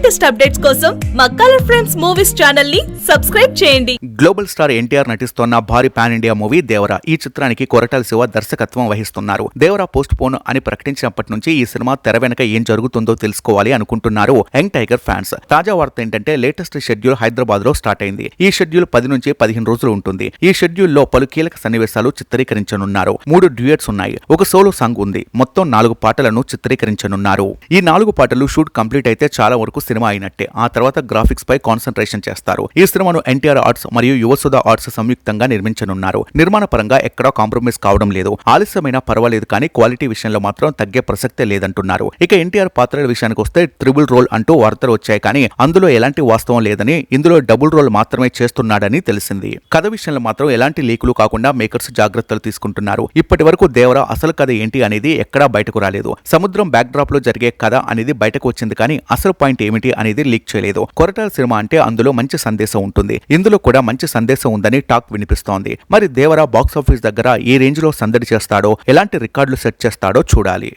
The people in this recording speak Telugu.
లేటెస్ట్ అప్డేట్స్ కోసం మా కలర్ ఫ్రెండ్స్ మూవీస్ ఛానల్ని సబ్స్క్రైబ్ చేయండి. గ్లోబల్ స్టార్ ఎన్టీఆర్ నటిస్తోన్న భారీ పాన్ ఇండియా మూవీ దేవరా ఈ చిత్రానికి కొరటాల శివ దర్శకత్వం వహిస్తున్నారు. దేవరా పోస్ట్ పోన్ అని ప్రకటించినప్పటి నుంచి ఈ సినిమా తెర వెనక ఏం జరుగుతుందో తెలుసుకోవాలి అనుకుంటున్నారు యంగ్ టైగర్ ఫ్యాన్స్. తాజా వార్త ఏంటంటే లేటెస్ట్ షెడ్యూల్ హైదరాబాద్లో స్టార్ట్ అయింది. ఈ షెడ్యూల్ పది నుంచి పదిహేను రోజులు ఉంటుంది. ఈ షెడ్యూల్లో పలు కీలక సన్నివేశాలు చిత్రీకరించనున్నారు. మూడు డ్యూయట్స్ ఉన్నాయి. ఒక సోలో సాంగ్ ఉంది. మొత్తం నాలుగు పాటలను చిత్రీకరించనున్నారు. ఈ నాలుగు పాటలు షూట్ కంప్లీట్ అయితే చాలా వరకు సినిమా అయినట్టే. ఆ తర్వాత గ్రాఫిక్స్ పై కాన్సన్ట్రేషన్ చేస్తారు. ఈ సినిమాను ఎన్టీఆర్ ఆర్ట్స్ మరియు యువసుధ ఆర్ట్స్ సంయుక్తంగా నిర్మించనున్నారు. నిర్మాణ పరంగా ఎక్కడా కాంప్రమైజ్ కావడం లేదు. ఆలస్యమైన పర్వాలేదు కానీ క్వాలిటీ విషయంలో మాత్రం తగ్గే ప్రసక్తే లేదంటున్నారు. ఇక ఎన్టీఆర్ పాత్రల విషయానికి వస్తే ట్రిబుల్ రోల్ అంటూ వార్తలు వచ్చాయి కానీ అందులో ఎలాంటి వాస్తవం లేదని ఇందులో డబుల్ రోల్ మాత్రమే చేస్తున్నాడని తెలిసింది. కథ విషయంలో మాత్రం ఎలాంటి లీకులు కాకుండా మేకర్స్ జాగ్రత్తలు తీసుకుంటున్నారు. ఇప్పటి వరకు దేవరా అసలు కథ ఏంటి అనేది ఎక్కడా బయటకు రాలేదు. సముద్రం బ్యాక్ డ్రాప్లో జరిగే కథ అనేది బయటకు వచ్చింది కానీ అసలు పాయింట్ ఏమిటి? అనేది లీక్ చేయలేదు. కొరటాల సినిమా అంటే అందులో మంచి సందేశం ఉంటుంది. ఇందులో కూడా మంచి సందేశం ఉందని టాక్ వినిపిస్తోంది. మరి దేవరా బాక్స్ ఆఫీస్ దగ్గర ఏ రేంజ్లో సందడి చేస్తాడో ఎలాంటి రికార్డులు సెట్ చేస్తాడో చూడాలి.